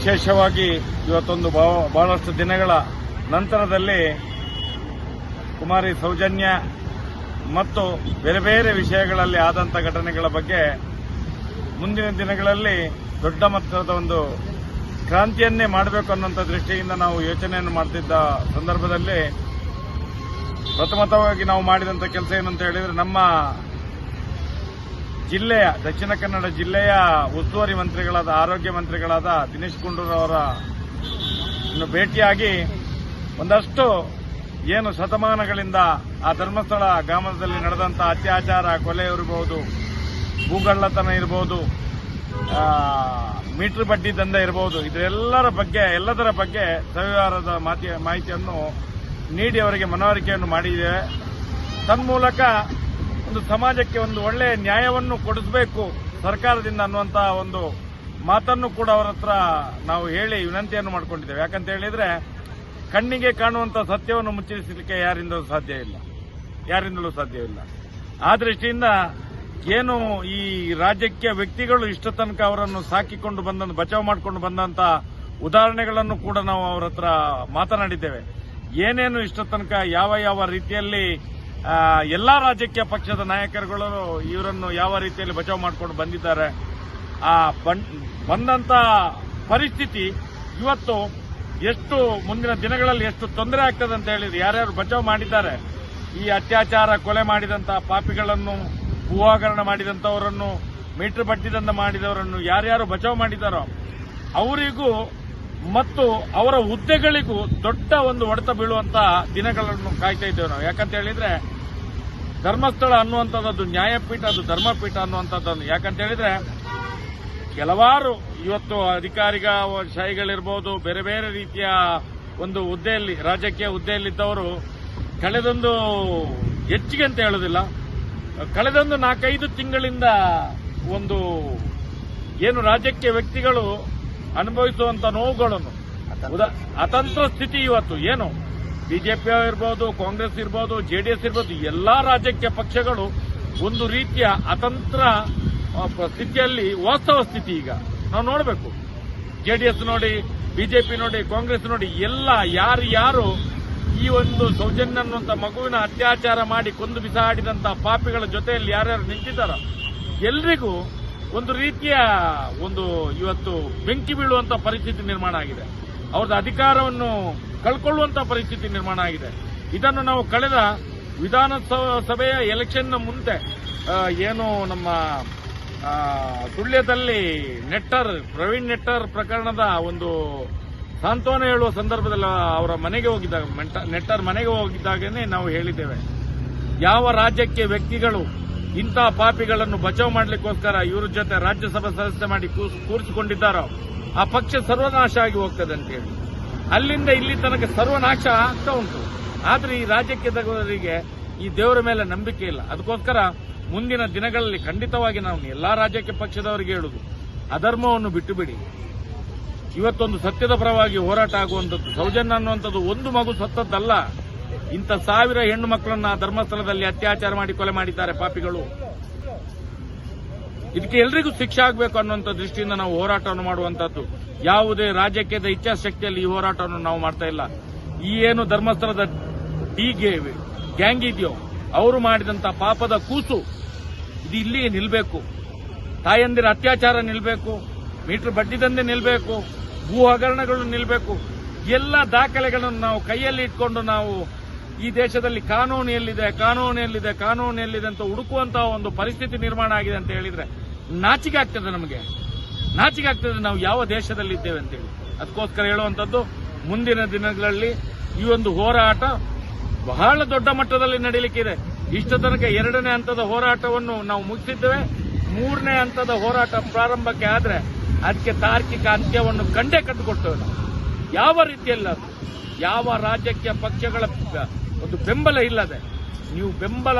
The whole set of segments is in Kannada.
ವಿಶೇಷವಾಗಿ ಇವತ್ತೊಂದು ಬಹ- ಬಹಳಷ್ಟು ದಿನಗಳ ನಂತರದಲ್ಲಿ ಕುಮಾರಿ ಸೌಜನ್ಯ ಮತ್ತು ಬೇರೆ ಬೇರೆ ವಿಷಯಗಳಲ್ಲಿ ಆದಂಥ ಘಟನೆಗಳ ಬಗ್ಗೆ ಮುಂದಿನ ದಿನಗಳಲ್ಲಿ ದೊಡ್ಡ ಮಟ್ಟದ ಒಂದು ಕ್ರಾಂತಿಯನ್ನೇ ಮಾಡಬೇಕು ಅನ್ನುವಂಥ ದೃಷ್ಟಿಯಿಂದ ನಾವು ಯೋಚನೆಯನ್ನು ಮಾಡ್ತಿದ್ದ ಸಂದರ್ಭದಲ್ಲಿ ಪ್ರಥಮತವಾಗಿ ನಾವು ಮಾಡಿದಂಥ ಕೆಲಸ ಏನಂತ ಹೇಳಿದ್ರೆ ನಮ್ಮ ಜಿಲ್ಲೆಯ, ದಕ್ಷಿಣ ಕನ್ನಡ ಜಿಲ್ಲೆಯ ಉಸ್ತುವಾರಿ ಮಂತ್ರಿಗಳಾದ, ಆರೋಗ್ಯ ಮಂತ್ರಿಗಳಾದ ದಿನೇಶ್ ಗುಂಡೂರಾವ್ ಅವರ ಇನ್ನು ಭೇಟಿಯಾಗಿ ಒಂದಷ್ಟು ಏನು ಶತಮಾನಗಳಿಂದ ಆ ಧರ್ಮಸ್ಥಳ ಗ್ರಾಮದಲ್ಲಿ ನಡೆದಂತ ಅತ್ಯಾಚಾರ, ಕೊಲೆ ಇರಬಹುದು, ಭೂಗಳ್ಳತನ ಇರಬಹುದು ಮೀಟರ್ ಬಡ್ಡಿ ದಂಧೆ ಇರಬಹುದು, ಇದೆಲ್ಲರ ಬಗ್ಗೆ, ಎಲ್ಲದರ ಬಗ್ಗೆ ಸವಿವಾರದ ಮಾಹಿತಿಯನ್ನು ನೀಡಿ ಅವರಿಗೆ ಮನವರಿಕೆಯನ್ನು ಮಾಡಿದ್ದೇವೆ. ತನ್ಮೂಲಕ ಒಂದು ಸಮಾಜಕ್ಕೆ ಒಂದು ಒಳ್ಳೆಯ ನ್ಯಾಯವನ್ನು ಕೊಡಿಸಬೇಕು ಸರ್ಕಾರದಿಂದ ಅನ್ನುವಂತ ಒಂದು ಮಾತನ್ನು ಕೂಡ ಅವರ ಹತ್ರ ನಾವು ಹೇಳಿ ವಿನಂತಿಯನ್ನು ಮಾಡಿಕೊಂಡಿದ್ದೇವೆ. ಯಾಕಂತ ಹೇಳಿದ್ರೆ ಕಣ್ಣಿಗೆ ಕಾಣುವಂತ ಸತ್ಯವನ್ನು ಮುಚ್ಚಿಸಲಿಕ್ಕೆ ಯಾರಿಂದಲೂ ಸಾಧ್ಯ ಇಲ್ಲ. ಯಾರಿಂದಲೂ ಸಾಧ್ಯವಿಲ್ಲ ಆ ದೃಷ್ಟಿಯಿಂದ ಏನು ಈ ರಾಜ್ಯಕ್ಕೆ ವ್ಯಕ್ತಿಗಳು ಇಷ್ಟ ತನಕ ಅವರನ್ನು ಸಾಕಿಕೊಂಡು ಬಂದ ಬಚಾವ್ ಮಾಡಿಕೊಂಡು ಬಂದಂತ ಉದಾಹರಣೆಗಳನ್ನು ಕೂಡ ನಾವು ಅವರ ಹತ್ರ ಮಾತನಾಡಿದ್ದೇವೆ. ಏನೇನು ಇಷ್ಟ ತನಕ ಯಾವ ಯಾವ ರೀತಿಯಲ್ಲಿ ಎಲ್ಲಾ ರಾಜಕೀಯ ಪಕ್ಷದ ನಾಯಕರುಗಳು ಇವರನ್ನು ಯಾವ ರೀತಿಯಲ್ಲಿ ಬಚಾವ್ ಮಾಡಿಕೊಂಡು ಬಂದಿದ್ದಾರೆ, ಆ ಬಂದಂತ ಪರಿಸ್ಥಿತಿ ಇವತ್ತು ಎಷ್ಟು ಮುಂದಿನ ದಿನಗಳಲ್ಲಿ ಎಷ್ಟು ತೊಂದರೆ ಆಗ್ತದೆ ಅಂತ ಹೇಳಿದ್ರೆ ಯಾರ್ಯಾರು ಬಚಾವ್ ಮಾಡಿದ್ದಾರೆ, ಈ ಅತ್ಯಾಚಾರ, ಕೊಲೆ ಮಾಡಿದಂತ ಪಾಪಿಗಳನ್ನು ಭೂಹಾಗರಣ ಮಾಡಿದಂತವರನ್ನು, ಮೀಟರ್ ಬಟ್ಟಿದಂತ ಮಾಡಿದವರನ್ನು ಯಾರ್ಯಾರು ಬಚಾವ್ ಮಾಡಿದಾರೋ ಅವರಿಗೂ ಮತ್ತು ಅವರ ಹುದ್ದೆಗಳಿಗೂ ದೊಡ್ಡ ಒಂದು ಹೊಡೆತ ಬೀಳುವಂತಹ ದಿನಗಳನ್ನು ಕಾಯ್ತಾ ಇದ್ದೇವೆ ನಾವು. ಯಾಕಂತ ಹೇಳಿದ್ರೆ, ಧರ್ಮಸ್ಥಳ ಅನ್ನುವಂಥದ್ದು ನ್ಯಾಯಪೀಠ, ಅದು ಧರ್ಮಪೀಠ ಅನ್ನುವಂಥದ್ದು ಯಾಕಂತ ಹೇಳಿದ್ರೆ, ಕೆಲವಾರು ಇವತ್ತು ಅಧಿಕಾರಿಗ ಶಾಹಿಗಳಿರ್ಬೋದು, ಬೇರೆ ಬೇರೆ ರೀತಿಯ ಒಂದು ಹುದ್ದೆಯಲ್ಲಿ, ರಾಜಕೀಯ ಹುದ್ದೆಯಲ್ಲಿದ್ದವರು, ಕಳೆದೊಂದು ಹೆಚ್ಚಿಗೆ ಅಂತ ಹೇಳೋದಿಲ್ಲ, ಕಳೆದೊಂದು ನಾಲ್ಕೈದು ತಿಂಗಳಿಂದ ಒಂದು ಏನು ರಾಜಕೀಯ ವ್ಯಕ್ತಿಗಳು ಅನುಭವಿಸುವಂತ ನೋವುಗಳನ್ನು. ಅತಂತ್ರ ಸ್ಥಿತಿ ಇವತ್ತು ಏನು? ಬಿಜೆಪಿ ಇರ್ಬೋದು ಕಾಂಗ್ರೆಸ್ ಇರ್ಬೋದು ಜೆಡಿಎಸ್ ಇರ್ಬೋದು, ಎಲ್ಲಾ ರಾಜಕೀಯ ಪಕ್ಷಗಳು ಒಂದು ರೀತಿಯ ಅತಂತ್ರ ಸ್ಥಿತಿಯಲ್ಲಿ ವಾಸ್ತವ ಸ್ಥಿತಿ ಈಗ. ನಾವು ನೋಡಬೇಕು. ಜೆಡಿಎಸ್ ನೋಡಿ ಬಿಜೆಪಿ ನೋಡಿ, ಕಾಂಗ್ರೆಸ್ ನೋಡಿ, ಎಲ್ಲ ಯಾರು ಯಾರು ಈ ಒಂದು ಸೌಜನ್ಯ ಅನ್ನುವಂತ ಮಗುವಿನ ಅತ್ಯಾಚಾರ ಮಾಡಿ ಕೊಂದು ಬಿಸಾಡಿದಂತಹ ಪಾಪಿಗಳ ಜೊತೆಯಲ್ಲಿ ಯಾರ್ಯಾರು ನಿಂತಿದ್ದಾರೋ, ಎಲ್ರಿಗೂ ಒಂದು ರೀತಿಯ ಒಂದು ಇವತ್ತು ಬೆಂಕಿ ಬೀಳುವಂಥ ಪರಿಸ್ಥಿತಿ ನಿರ್ಮಾಣ ಆಗಿದೆ. ಅವ್ರದ್ದು ಅಧಿಕಾರವನ್ನು ಕಳ್ಕೊಳ್ಳುವಂತ ಪರಿಸ್ಥಿತಿ ನಿರ್ಮಾಣ ಆಗಿದೆ. ಇದನ್ನು ನಾವು ಕಳೆದ ವಿಧಾನಸಭೆಯ ಎಲೆಕ್ಷನ್ನ ಮುಂದೆ ಏನು ನಮ್ಮ ಸುಳ್ಯದಲ್ಲಿ ನೆಟ್ಟರ್, ಪ್ರವೀಣ್ ನೆಟ್ಟರ್ ಪ್ರಕರಣದ ಒಂದು ಸಾಂತ್ವನ ಹೇಳುವ ಸಂದರ್ಭದಲ್ಲಿ ಅವರ ಮನೆಗೆ ಹೋಗಿದ್ದಾಗ ನೆಟ್ಟರ್ ಮನೆಗೆ ಹೋಗಿದ್ದಾಗನೇ ನಾವು ಹೇಳಿದ್ದೇವೆ. ಯಾವ ರಾಜ್ಯಕ್ಕೆ ವ್ಯಕ್ತಿಗಳು ಇಂತಹ ಪಾಪಿಗಳನ್ನು ಬಚಾವ್ ಮಾಡಲಿಕ್ಕೋಸ್ಕರ ಇವ್ರ ಜೊತೆ ರಾಜ್ಯಸಭಾ ಸದಸ್ಯ ಮಾಡಿ ಕೂರ್ಸ್- ಕೂರಿಸಿಕೊಂಡಿದ್ದಾರೋ ಆ ಪಕ್ಷ ಸರ್ವನಾಶ ಆಗಿ ಹೋಗ್ತದೆ ಅಂತ ಹೇಳಿ. ಅಲ್ಲಿಂದ ಇಲ್ಲಿ ತನಕ ಸರ್ವನಾಶ ಆಗ್ತಾ ಉಂಟು. ಆದರೆ ಈ ರಾಜ್ಯಕ್ಕೆ ಈ ದೇವರ ಮೇಲೆ ನಂಬಿಕೆ ಇಲ್ಲ. ಅದಕ್ಕೋಸ್ಕರ ಮುಂದಿನ ದಿನಗಳಲ್ಲಿ ಖಂಡಿತವಾಗಿ ನಾವು ಎಲ್ಲಾ ರಾಜ್ಯಕ್ಕೆ ಪಕ್ಷದವರಿಗೆ ಹೇಳುದು, ಅಧರ್ಮವನ್ನು ಬಿಟ್ಟು ಬಿಡಿ ಇವತ್ತೊಂದು ಸತ್ಯದ ಪರವಾಗಿ ಹೋರಾಟ ಆಗುವಂಥದ್ದು ಸೌಜನ್ಯ ಅನ್ನುವಂಥದ್ದು ಒಂದು ಮಗು ಸತ್ತದ್ದಲ್ಲ. ಇಂಥ ಸಾವಿರ ಹೆಣ್ಣು ಮಕ್ಕಳನ್ನ ಧರ್ಮಸ್ಥಳದಲ್ಲಿ ಅತ್ಯಾಚಾರ ಮಾಡಿ ಕೊಲೆ ಮಾಡಿದ್ದಾರೆ ಪಾಪಿಗಳು. ಇದಕ್ಕೆ ಎಲ್ರಿಗೂ ಶಿಕ್ಷೆ ಆಗಬೇಕು ಅನ್ನುವಂಥ ದೃಷ್ಟಿಯಿಂದ ನಾವು ಹೋರಾಟವನ್ನು ಮಾಡುವಂತದ್ದು ಯಾವುದೇ ರಾಜಕೀಯದ ಇಚ್ಛಾಶಕ್ತಿಯಲ್ಲಿ ಈ ಹೋರಾಟವನ್ನು ನಾವು ಮಾಡ್ತಾ ಇಲ್ಲ. ಈ ಏನು ಧರ್ಮಸ್ಥಳದ ಡಿ ಗ್ಯಾಂಗ್ ಇದೆಯೋ, ಅವರು ಮಾಡಿದಂತ ಪಾಪದ ಕೂಸು, ಇದು ಇಲ್ಲಿಯೇ ನಿಲ್ಬೇಕು. ತಾಯಂದಿರ ಅತ್ಯಾಚಾರ ನಿಲ್ಬೇಕು, ಮೀಟರ್ ಬಡ್ಡಿದಂದೆ ನಿಲ್ಬೇಕು, ಭೂ ಹಗರಣಗಳು ನಿಲ್ಬೇಕು. ಎಲ್ಲ ದಾಖಲೆಗಳನ್ನು ನಾವು ಕೈಯಲ್ಲಿ ಇಟ್ಕೊಂಡು ನಾವು ಈ ದೇಶದಲ್ಲಿ ಕಾನೂನು ಎಲ್ಲಿದೆ ಕಾನೂನು ಎಲ್ಲಿದೆ ಕಾನೂನು ಎಲ್ಲಿದೆ ಅಂತ ಹುಡುಕುವಂತಹ ಒಂದು ಪರಿಸ್ಥಿತಿ ನಿರ್ಮಾಣ ಆಗಿದೆ ಅಂತ ಹೇಳಿದ್ರೆ ನಾಚಿಕೆ ಆಗ್ತದೆ ನಮಗೆ. ನಾಚಿಕೆ ಆಗ್ತದೆ ನಾವು ಯಾವ ದೇಶದಲ್ಲಿ ಇದ್ದೇವೆ ಅಂತೇಳಿ ಅದಕ್ಕೋಸ್ಕರ ಹೇಳುವಂತದ್ದು ಮುಂದಿನ ದಿನಗಳಲ್ಲಿ ಈ ಒಂದು ಹೋರಾಟ ಬಹಳ ದೊಡ್ಡ ಮಟ್ಟದಲ್ಲಿ ನಡೀಲಿಕ್ಕಿದೆ ಇಷ್ಟು ತನಕ ಎರಡನೇ ಹಂತದ ಹೋರಾಟವನ್ನು ನಾವು ಮುಗಿಸಿದ್ದೇವೆ. ಮೂರನೇ ಹಂತದ ಹೋರಾಟ ಪ್ರಾರಂಭಕ್ಕೆ ಆದರೆ ಅದಕ್ಕೆ ತಾರ್ಕಿಕ ಅಂತ್ಯವನ್ನು ಕಂಡೇ ಕಟ್ಟಿಕೊಡ್ತೇವೆ ನಾವು. ಯಾವ ರೀತಿಯಲ್ಲ ಯಾವ ರಾಜಕೀಯ ಪಕ್ಷಗಳ ಒಂದು ಬೆಂಬಲ ಇಲ್ಲದೆ, ನೀವು ಬೆಂಬಲ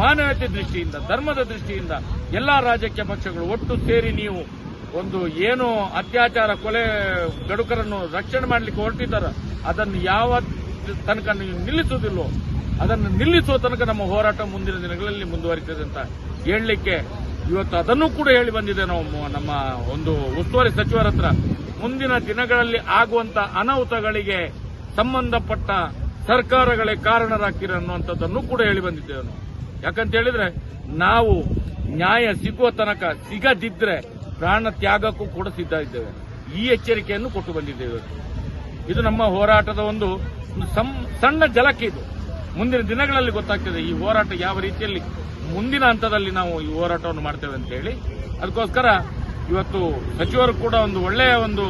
ಮಾನವೀಯತೆ ದೃಷ್ಟಿಯಿಂದ, ಧರ್ಮದ ದೃಷ್ಟಿಯಿಂದ ಎಲ್ಲಾ ರಾಜಕೀಯ ಪಕ್ಷಗಳು ಒಟ್ಟು ಸೇರಿ ನೀವು ಒಂದು ಏನು ಅತ್ಯಾಚಾರ, ಕೊಲೆ, ಗಡುಕರನ್ನು ರಕ್ಷಣೆ ಮಾಡಲಿಕ್ಕೆ ಹೊರಟಿದ್ದಾರ. ಅದನ್ನು ಯಾವ ತನಕ ನೀವು ನಿಲ್ಲಿಸುವುದಿಲ್ಲೋ, ಅದನ್ನು ನಿಲ್ಲಿಸುವ ತನಕ ನಮ್ಮ ಹೋರಾಟ ಮುಂದಿನ ದಿನಗಳಲ್ಲಿ ಮುಂದುವರಿತದೆ ಅಂತ ಹೇಳಲಿಕ್ಕೆ ಇವತ್ತು ಅದನ್ನು ಕೂಡ ಹೇಳಿ ಬಂದಿದೆ ನಾವು ನಮ್ಮ ಒಂದು ಉಸ್ತುವಾರಿ ಸಚಿವರ ಹತ್ರ. ಮುಂದಿನ ದಿನಗಳಲ್ಲಿ ಆಗುವಂತ ಅನಾಹುತಗಳಿಗೆ ಸಂಬಂಧಪಟ್ಟ ಸರ್ಕಾರಗಳೇ ಕಾರಣರಾಗ್ತೀರ ಅನ್ನುವಂಥದ್ದನ್ನು ಕೂಡ ಹೇಳಿ ಬಂದಿದ್ದೇವೆ ಯಾಕಂತ ಹೇಳಿದ್ರೆ ನಾವು ನ್ಯಾಯ ಸಿಗುವ ತನಕ ಸಿಗದಿದ್ರೆ ಪ್ರಾಣ ತ್ಯಾಗಕ್ಕೂ ಕೂಡ ಸಿದ್ಧ ಇದ್ದೇವೆ. ಈ ಎಚ್ಚರಿಕೆಯನ್ನು ಕೊಟ್ಟು ಬಂದಿದ್ದೇವೆ. ಇದು ನಮ್ಮ ಹೋರಾಟದ ಒಂದು ಸಣ್ಣ ಜಲಕ್ಕೆ ಇದು. ಮುಂದಿನ ದಿನಗಳಲ್ಲಿ ಗೊತ್ತಾಗ್ತದೆ ಈ ಹೋರಾಟ ಯಾವ ರೀತಿಯಲ್ಲಿ ಮುಂದಿನ ಹಂತದಲ್ಲಿ ನಾವು ಈ ಹೋರಾಟವನ್ನು ಮಾಡ್ತೇವೆ ಅಂತ ಹೇಳಿ ಅದಕ್ಕೋಸ್ಕರ ಇವತ್ತು ಸಚಿವರು ಕೂಡ ಒಂದು ಒಳ್ಳೆಯ ಒಂದು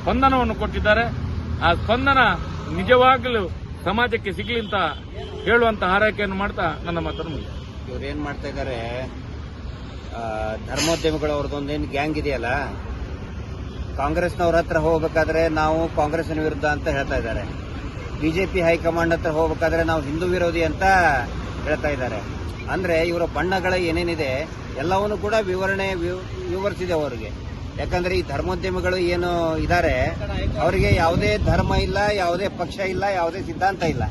ಸ್ಪಂದನವನ್ನು ಕೊಟ್ಟಿದ್ದಾರೆ. ಆ ಸ್ಪಂದನ ನಿಜವಾಗಲೂ ಸಮಾಜಕ್ಕೆ ಸಿಗಲಿ ಅಂತ ಹೇಳುವಂತ ಹಾರೈಕೆಯನ್ನು ಮಾಡ್ತಾ ನನ್ನ ಮಾತನ್ನು ಮುಂದೆ ಇವ್ರು ಏನ್ ಮಾಡ್ತಾ ಇದ್ದಾರೆ ಧರ್ಮೋದ್ಯಮಿಗಳು ಅವ್ರದ್ದೊಂದೇನು ಗ್ಯಾಂಗ್ ಇದೆಯಲ್ಲ? ಕಾಂಗ್ರೆಸ್ನವ್ರ ಹತ್ರ ಹೋಗ್ಬೇಕಾದ್ರೆ ನಾವು ಕಾಂಗ್ರೆಸ್ನ ವಿರುದ್ಧ ಅಂತ ಹೇಳ್ತಾ ಇದ್ದಾರೆ. ಬಿಜೆಪಿ ಹೈಕಮಾಂಡ್ ಹತ್ರ ಹೋಗ್ಬೇಕಾದ್ರೆ ನಾವು ಹಿಂದೂ ವಿರೋಧಿ ಅಂತ ಹೇಳ್ತಾ ಇದ್ದಾರೆ. ಅಂದ್ರೆ ಇವರ ಬಣ್ಣಗಳ ಏನೇನಿದೆ, ಎಲ್ಲವನ್ನು ಕೂಡ ವಿವರಣೆ ವಿವ- ವಿವರಿಸಿದೆ ಅವರಿಗೆ. ಯಾಕಂದ್ರೆ ಈ ಧರ್ಮೋದ್ಯಮಿಗಳು ಏನು ಇದ್ದಾರೆ ಅವರಿಗೆ ಯಾವುದೇ ಧರ್ಮ ಇಲ್ಲ, ಯಾವುದೇ ಪಕ್ಷ ಇಲ್ಲ, ಯಾವುದೇ ಸಿದ್ಧಾಂತ ಇಲ್ಲ.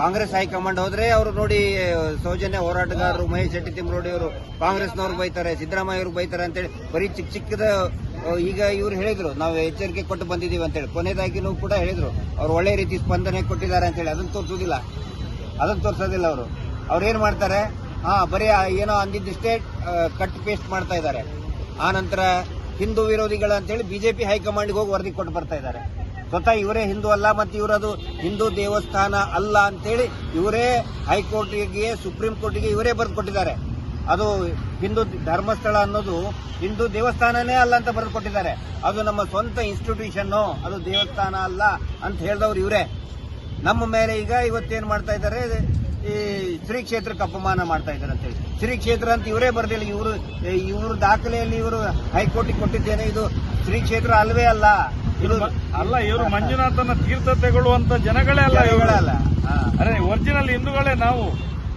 ಕಾಂಗ್ರೆಸ್ ಹೈಕಮಾಂಡ್ ಹೋದ್ರೆ ಅವರು ನೋಡಿ, ಸೌಜನ್ಯ ಹೋರಾಟಗಾರರು, ಮಹೇಶ್ ಶೆಟ್ಟಿ ತಿಮ್ಮರೋಡಿ ಅವರು ಕಾಂಗ್ರೆಸ್ನವ್ರು ಬೈತಾರೆ, ಸಿದ್ದರಾಮಯ್ಯ ಅವರು ಬೈತಾರೆ ಅಂತೇಳಿ, ಬರೀ ಚಿಕ್ಕ ಚಿಕ್ಕದ ಈಗ ಇವ್ರು ಹೇಳಿದ್ರು, ನಾವು ಎಚ್ಚರಿಕೆ ಕೊಟ್ಟು ಬಂದಿದ್ದೀವಿ ಅಂತೇಳಿ. ಕೊನೆಯದಾಗಿನೂ ಕೂಡ ಹೇಳಿದ್ರು, ಅವ್ರು ಒಳ್ಳೆ ರೀತಿ ಸ್ಪಂದನೆ ಕೊಟ್ಟಿದ್ದಾರೆ ಅಂತೇಳಿ. ಅದನ್ನು ತೋರಿಸೋದಿಲ್ಲ. ಅದನ್ನು ತೋರಿಸೋದಿಲ್ಲ ಅವರು. ಅವ್ರು ಏನು ಮಾಡ್ತಾರೆ? ಹಾ, ಬರೀ ಏನೋ ಅಂದಿದ್ದಷ್ಟೇ ಕಟ್ ಪೇಸ್ಟ್ ಮಾಡ್ತಾ ಇದ್ದಾರೆ. ಆ ನಂತರ ಹಿಂದೂ ವಿರೋಧಿಗಳು ಅಂತೇಳಿ ಬಿಜೆಪಿ ಹೈಕಮಾಂಡ್ಗೆ ಹೋಗಿ ವರದಿ ಕೊಟ್ಟು ಬರ್ತಾ ಇದ್ದಾರೆ. ಸ್ವತಃ ಇವರೇ ಹಿಂದೂ ಅಲ್ಲ ಮತ್ತು ಇವರದು ಹಿಂದೂ ದೇವಸ್ಥಾನ ಅಲ್ಲ ಅಂತೇಳಿ ಇವರೇ ಹೈಕೋರ್ಟಿಗೆ, ಸುಪ್ರೀಂ ಕೋರ್ಟಿಗೆ ಇವರೇ ಬರೆದು ಕೊಟ್ಟಿದ್ದಾರೆ. ಅದು ಹಿಂದೂ ಧರ್ಮಸ್ಥಳ ಅನ್ನೋದು ಹಿಂದೂ ದೇವಸ್ಥಾನನೇ ಅಲ್ಲ ಅಂತ ಬರೆದು ಕೊಟ್ಟಿದ್ದಾರೆ. ಅದು ನಮ್ಮ ಸ್ವಂತ ಇನ್ಸ್ಟಿಟ್ಯೂಷನ್ ಅದು ದೇವಸ್ಥಾನ ಅಲ್ಲ ಅಂತ ಹೇಳಿದವ್ರು ಇವರೇ. ನಮ್ಮ ಮೇಲೆ ಈಗ ಇವತ್ತೇನು ಮಾಡ್ತಾ ಇದ್ದಾರೆ? ಈ ಶ್ರೀ ಕ್ಷೇತ್ರಕ್ಕೆ ಅಪಮಾನ ಮಾಡ್ತಾ ಇದ್ದಾರೆ ಅಂತೇಳಿ ಶ್ರೀ ಕ್ಷೇತ್ರ ಅಂತ ಇವರೇ ಬರ್ದಿಲ್ಲ ಇವರು ಇವರು ದಾಖಲೆಯಲ್ಲಿ ಇವರು ಹೈಕೋರ್ಟಿಗೆ ಕೊಟ್ಟಿದ್ದೇನೆ. ಇದು ಶ್ರೀ ಕ್ಷೇತ್ರ ಅಲ್ವೇ ಅಲ್ಲ. ಇದು ಅಲ್ಲ ಇವರು ಮಂಜುನಾಥನ ತೀರ್ಥ ತೆಗೊಳ್ಳುವಂತ ಜನಗಳೇ ಅಲ್ಲ ಹಾ. ಅರೆ ಒರಿಜಿನಲ್ ಹಿಂದೂಗಳೇ ನಾವು.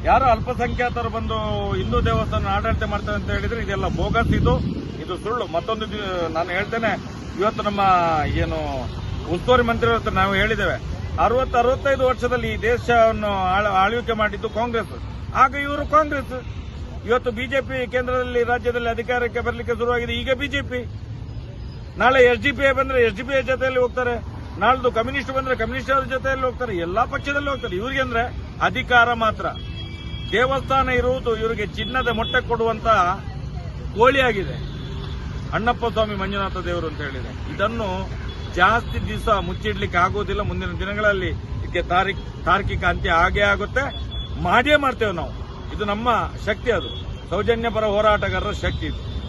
ಯಾರು ಅಲ್ಪಸಂಖ್ಯಾತರು ಬಂದು ಹಿಂದೂ ದೇವಸ್ಥಾನ ಆಡಳಿತ ಮಾಡ್ತಾರೆ ಅಂತ ಹೇಳಿದ್ರೆ ಇದೆಲ್ಲ ಬೋಗಸ್ ಇದು. ಇದು ಸುಳ್ಳು. ಮತ್ತೊಂದು ನಾನು ಹೇಳ್ತೇನೆ. ಇವತ್ತು ನಮ್ಮ ಏನು ಉಸ್ತುವಾರಿ ಮಂತ್ರಿ ನಾವು ಹೇಳಿದ್ದೇವೆ. ಅರವತ್ತು ಅರವತ್ತೈದು ವರ್ಷದಲ್ಲಿ ಈ ದೇಶವನ್ನು ಆಳ- ಆಳ್ವಿಕೆ ಮಾಡಿದ್ದು ಕಾಂಗ್ರೆಸ್. ಆಗ ಇವರು ಕಾಂಗ್ರೆಸ್. ಇವತ್ತು ಬಿಜೆಪಿ ಕೇಂದ್ರದಲ್ಲಿ, ರಾಜ್ಯದಲ್ಲಿ ಅಧಿಕಾರಕ್ಕೆ ಬರಲಿಕ್ಕೆ ಶುರುವಾಗಿದೆ. ಈಗ ಬಿಜೆಪಿ. ನಾಳೆ ಎಸ್ ಡಿ ಪಿ ಬಂದ್ರೆ ಎಸ್ ಡಿ ಪಿ ಜೊತೆಯಲ್ಲಿ ಹೋಗ್ತಾರೆ. ನಾಳ್ದು ಕಮ್ಯುನಿಸ್ಟ್ ಬಂದ್ರೆ ಕಮ್ಯುನಿಸ್ಟ್ ಜೊತೆಯಲ್ಲಿ ಹೋಗ್ತಾರೆ. ಎಲ್ಲಾ ಪಕ್ಷದಲ್ಲಿ ಹೋಗ್ತಾರೆ. ಇವ್ರಿಗೆ ಅಂದ್ರೆ ಅಧಿಕಾರ ಮಾತ್ರ. ದೇವಸ್ಥಾನ ಇರುವುದು ಇವರಿಗೆ ಚಿನ್ನದ ಮೊಟ್ಟೆ ಕೊಡುವಂತ ಕೋಳಿಯಾಗಿದೆ ಅಣ್ಣಪ್ಪ ಸ್ವಾಮಿ ಮಂಜುನಾಥ ದೇವರು ಅಂತ ಹೇಳಿದೆ ಇದನ್ನು ಜಾಸ್ತಿ ದಿವಸ ಮುಚ್ಚಿಡ್ಲಿಕ್ಕೆ ಆಗೋದಿಲ್ಲ. ಮುಂದಿನ ದಿನಗಳಲ್ಲಿ ಇದಕ್ಕೆ ತಾರೀಖ್, ತಾರ್ಕಿಕ ಅಂತ್ಯ ಆಗೇ ಆಗುತ್ತೆ. ಮಾಡೇ ಮಾಡ್ತೇವೆ ನಾವು. ಇದು ನಮ್ಮ ಶಕ್ತಿ ಅದು. ಸೌಜನ್ಯ ಪರ ಹೋರಾಟಗಾರರ ಶಕ್ತಿ ಇದು.